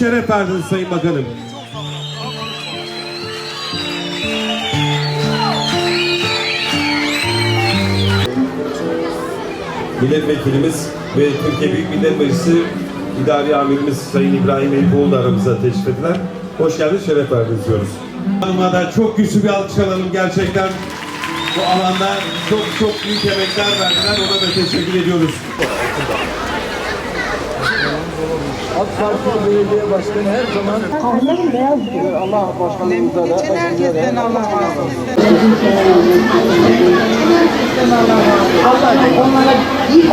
şeref verdiniz Sayın Bakanım. Milletvekilimiz ve Türkiye Büyük Millet Meclisi İdari Amirimiz Sayın İbrahim Eyüboğlu da aramıza teşrif ettiler. Hoş geldiniz, şeref verdiniz diyoruz. Hanıma da çok güçlü bir alkış alalım gerçekten. Bu alanda çok çok büyük emekler verdiler. Ona da teşekkür ediyoruz. AK Parti Belediye Başkanı her zaman Kahvelerim beyaz diyor. Allah başkanımıza da Geçen herkesten Allah razı olsun. Allah onlara bir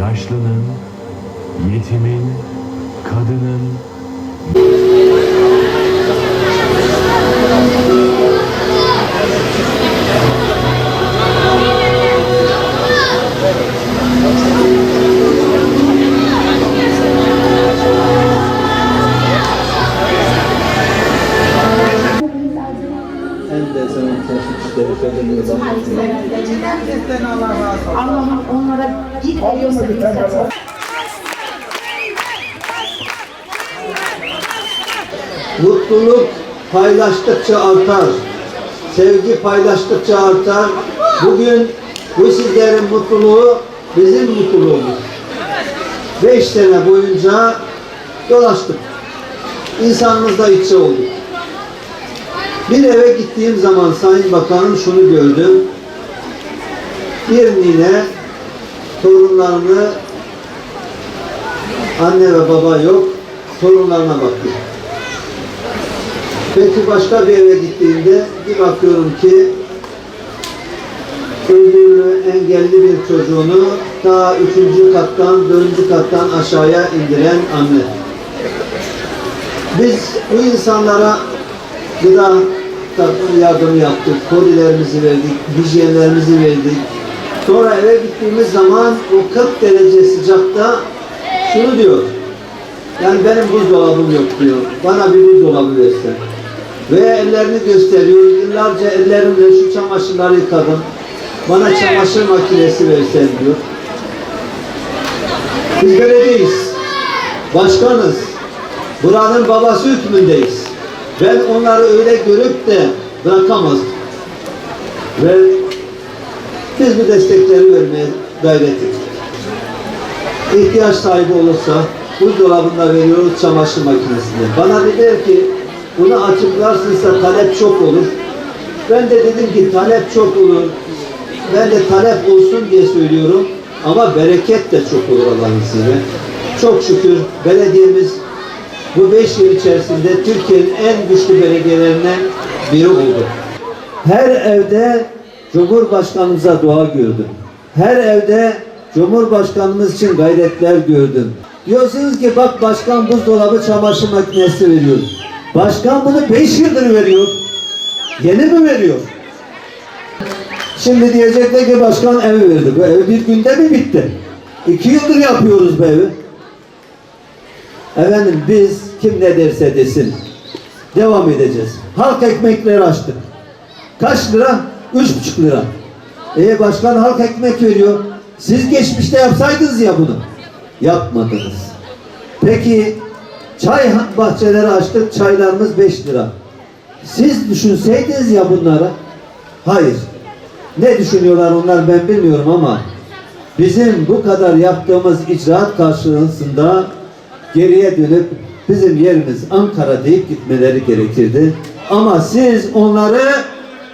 yaşlının, yetimin, en de zaman teşvikçileri kazanıyorlar. Geçen herkesten Allah razı olsun. Allah'ım onlara bir veriyorsa bir satın. Mutluluk paylaştıkça artar. Sevgi paylaştıkça artar. Bugün bu sizlerin mutluluğu bizim mutluluğumuz. Beş sene boyunca dolaştık. İnsanımızla içi olduk. Bir eve gittiğim zaman Sayın Bakanım şunu gördüm. Bir nine torunlarını anne ve baba yok torunlarına bakıyor. Peki başka bir eve gittiğimde bir bakıyorum ki özürlü, engelli bir çocuğunu ta üçüncü kattan, dördüncü kattan aşağıya indiren anne. Biz bu insanlara gıda yardımı yaptık, kolilerimizi verdik, hijyenlerimizi verdik. Sonra eve gittiğimiz zaman o 40 derece sıcakta şunu diyor, yani benim buzdolabım yok diyor. Bana bir buzdolabı versin. Ve ellerini gösteriyor. Yıllarca ellerimle şu çamaşırları yıkadım. Bana çamaşır makinesi versen diyor. Biz belediyeyiz. Başkanız. Buranın babası hükmündeyiz. Ben onları öyle görüp de bırakamazdım. Ve biz bu destekleri vermeye gayret ettik ihtiyaç sahibi olursa buzdolabında veriyoruz çamaşır makinesinde. Bana dediler ki bunu açıklarsınsa talep çok olur. Ben de dedim ki talep çok olur. Ben de talep olsun diye söylüyorum. Ama bereket de çok olur Allah'ın izniyle. Çok şükür belediyemiz bu beş yıl içerisinde Türkiye'nin en güçlü belediyelerinden biri oldu. Her evde Cumhurbaşkanımıza dua gördüm. Her evde Cumhurbaşkanımız için gayretler gördüm. Diyorsunuz ki bak başkan buzdolabı çamaşır makinesi veriyor. Başkan bunu 5 yıldır veriyor. Yeni mi veriyor? Şimdi diyecekler ki başkan ev verdi. Bu ev bir günde mi bitti? İki yıldır yapıyoruz bu evi. Efendim biz kim ne derse desin. Devam edeceğiz. Halk ekmekleri açtık. Kaç lira? Üç buçuk lira. E başkan halk ekmek veriyor. Siz geçmişte yapsaydınız ya bunu. Yapmadınız. Peki çay bahçeleri açtık. Çaylarımız 5 lira. Siz düşünseydiniz ya bunları. Hayır. Ne düşünüyorlar onlar ben bilmiyorum ama bizim bu kadar yaptığımız icraat karşılığında geriye dönüp bizim yerimiz Ankara deyip gitmeleri gerekirdi. Ama siz onları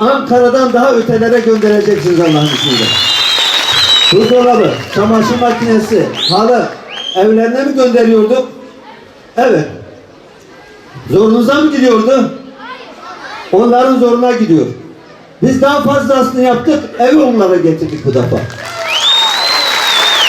Ankara'dan daha ötelere göndereceksiniz Allah'ın izniyle. Buzdolabı, çamaşır makinesi, halı evlerine mi gönderiyorduk? Evet. Zorunuza mı gidiyordu? Onların zoruna gidiyor. Biz daha fazlasını yaptık, evi onlara getirdik bu defa.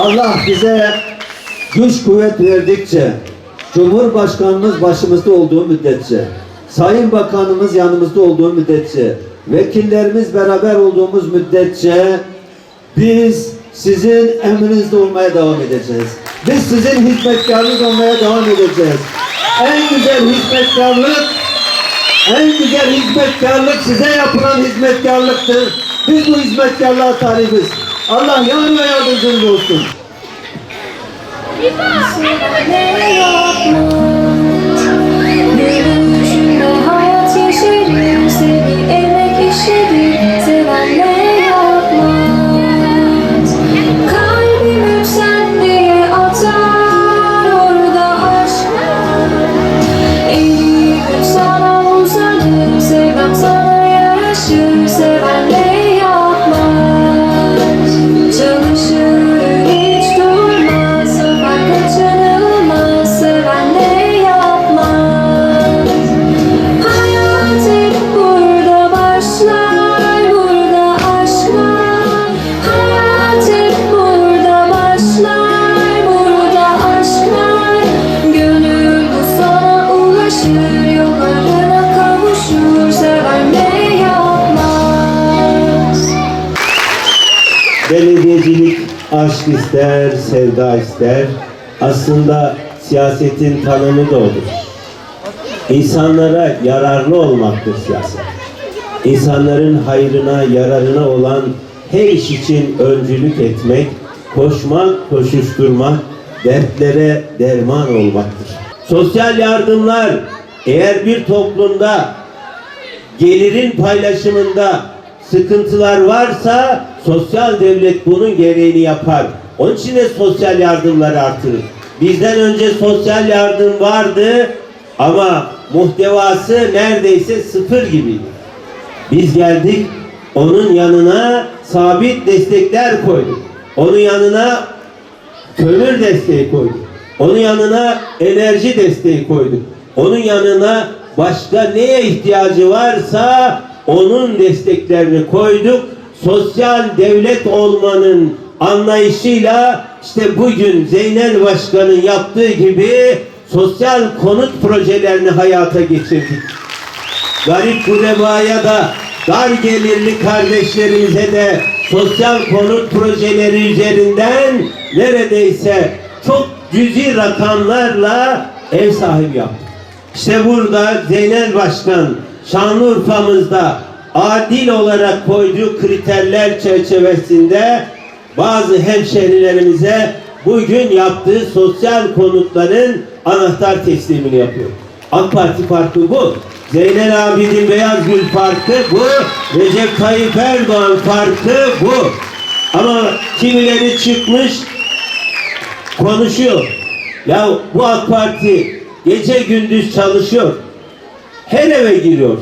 Allah bize güç kuvvet verdikçe, Cumhurbaşkanımız başımızda olduğu müddetçe, Sayın Bakanımız yanımızda olduğu müddetçe, vekillerimiz beraber olduğumuz müddetçe biz sizin emrinizde olmaya devam edeceğiz. Biz sizin hizmetkarınız olmaya devam edeceğiz. En güzel hizmetkarlık en güzel hizmetkarlık size yapılan hizmetkarlıktır. Biz bu hizmetkarlığa talibiz. Allah yar ve yardımcınız olsun. 一个爱你们的 ister, sevda ister. Aslında siyasetin tanımı da odur. İnsanlara yararlı olmaktır siyaset. İnsanların hayrına, yararına olan her iş için öncülük etmek, koşmak, koşuşturmak, dertlere derman olmaktır. Sosyal yardımlar eğer bir toplumda gelirin paylaşımında sıkıntılar varsa sosyal devlet bunun gereğini yapar. Onun için de sosyal yardımları artırır. Bizden önce sosyal yardım vardı ama muhtevası neredeyse sıfır gibiydi. Biz geldik onun yanına sabit destekler koyduk. Onun yanına kömür desteği koyduk. Onun yanına enerji desteği koyduk. Onun yanına başka neye ihtiyacı varsa onun desteklerini koyduk. Sosyal devlet olmanın anlayışıyla işte bugün Zeynel Başkan'ın yaptığı gibi sosyal konut projelerini hayata geçirdik garip gurebaya da dar gelirli kardeşlerimize de sosyal konut projeleri üzerinden neredeyse çok cüzi rakamlarla ev sahibi yaptık. İşte burada Zeynel Başkan Şanlıurfa'mızda adil olarak koyduğu kriterler çerçevesinde bazı hemşehrilerimize bugün yaptığı sosyal konutların anahtar teslimini yapıyor. AK Parti farkı bu. Zeynel Abidin Beyaz Gül farkı bu. Recep Tayyip Erdoğan farkı bu. Ama kimileri çıkmış konuşuyor. Ya bu AK Parti gece gündüz çalışıyor. Her eve giriyor.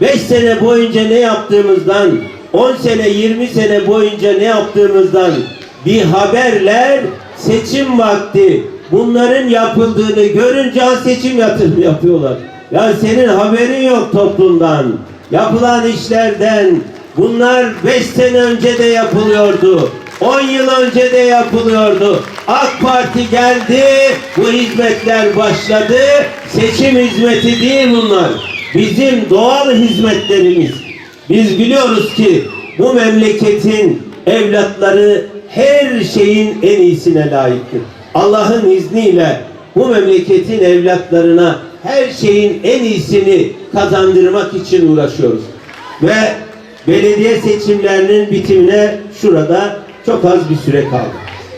5 sene boyunca ne yaptığımızdan, 10 sene 20 sene boyunca ne yaptığımızdan bir haberler seçim vakti bunların yapıldığını görünce seçim yatırım yapıyorlar. Ya senin haberin yok toplumdan, yapılan işlerden. Bunlar 5 sene önce de yapılıyordu. 10 yıl önce de yapılıyordu. AK Parti geldi, bu hizmetler başladı. Seçim hizmeti değil bunlar. Bizim doğal hizmetlerimiz. Biz biliyoruz ki bu memleketin evlatları her şeyin en iyisine layıktır. Allah'ın izniyle bu memleketin evlatlarına her şeyin en iyisini kazandırmak için uğraşıyoruz. Ve belediye seçimlerinin bitimine şurada çok az bir süre kaldı.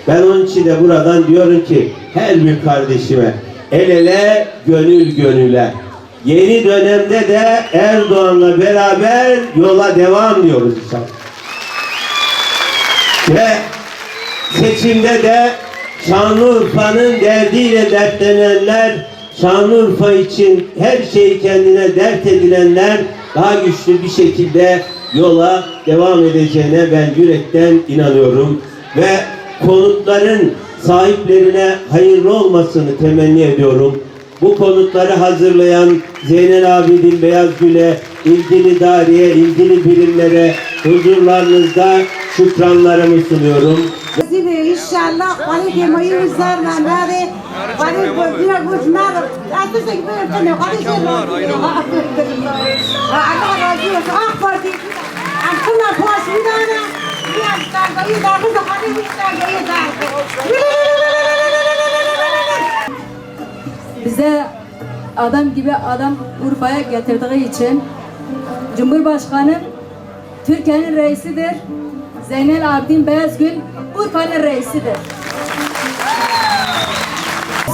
Ben onun için de buradan diyorum ki her bir kardeşime el ele gönül gönüle. Yeni dönemde de Erdoğan'la beraber yola devam diyoruz inşallah. Ve seçimde de Şanlıurfa'nın derdiyle dertlenenler, Şanlıurfa için her şeyi kendine dert edilenler daha güçlü bir şekilde yola devam edeceğine ben yürekten inanıyorum. Ve konutların sahiplerine hayırlı olmasını temenni ediyorum. Bu konutları hazırlayan Zeynel Abidin Beyazgül'e, ilgili daireye, ilgili birimlere huzurlarınızda şükranlarımı sunuyorum. İnşallah hani kemayı üzerine hani bir bu nare artık sen böyle tane hani sen Allah razı olsun. AK Parti kuas bir tane. Bir tane bir tane bir tane bir tane bir bize adam gibi adam Urfa'ya getirdiği için Cumhurbaşkanı Türkiye'nin reisidir. Zeynel Abidin Beyazgül Urfa'nın reisidir.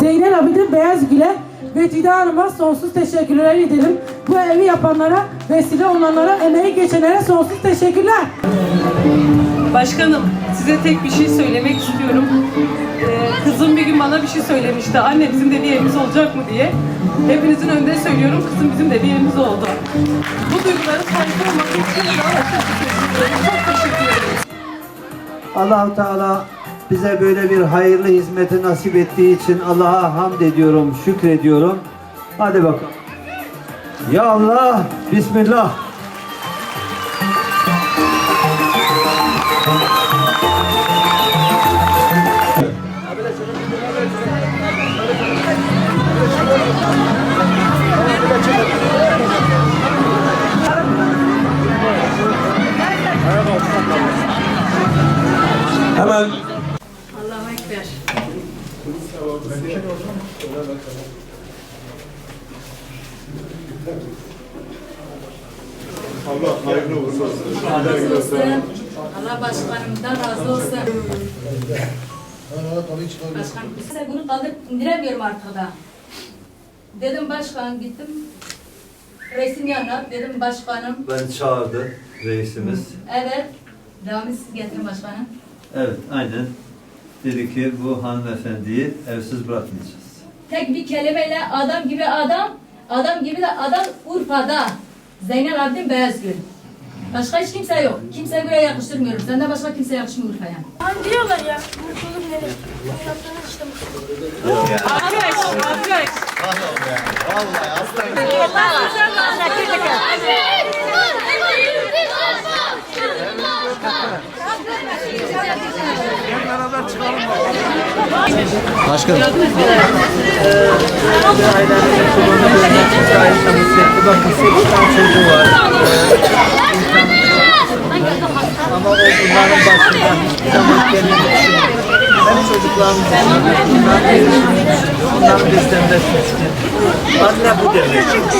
Zeynel Abidin Beyazgül'e ve Cida Hanım'a sonsuz teşekkürler edelim. Bu evi yapanlara, vesile olanlara, emeği geçenlere sonsuz teşekkürler. Başkanım size tek bir şey söylemek istiyorum. Ee, kızım bir gün bana bir şey söylemişti. Anne bizim de bir evimiz olacak mı diye. Hepinizin önünde söylüyorum. Kızım bizim de bir evimiz oldu. Bu duygulara sahip olmak için Allah çok teşekkür ederim. Allahu Teala bize böyle bir hayırlı hizmeti nasip ettiği için Allah'a hamd ediyorum, şükrediyorum. Hadi bakalım. Ya Allah, Bismillah. Allah hayırlı uğurlu olsun. Razı olsun. Allah başkanımdan razı olsun. Başkanım, size bunu kaldırıp indiremiyorum artık da. Dedim başkan gittim. Reisin yanına dedim başkanım. Ben çağırdı reisimiz. Evet. Devamı siz getirin başkanım. Evet, aynen. Dedi ki bu hanımefendiyi evsiz bırakmayacağız. Tek bir kelimeyle adam gibi adam, adam gibi de adam Urfa'da. Zeynel Abidin Beyazgül. Başka hiç kimse yok. Kimseye göre yakıştırmıyorum. Senden başka kimse yakışmıyor Urfa'ya. Diyorlar ya. Mutluluk nedir? Yaptığınız işte Bakın 8 tane çocuğu var. Ama o bunların başında hiçbir zaman kendini düşünmüyor. Hem çocuklarımız için, onların gelişimi için, onların beslenmesi için. Anne bu demek.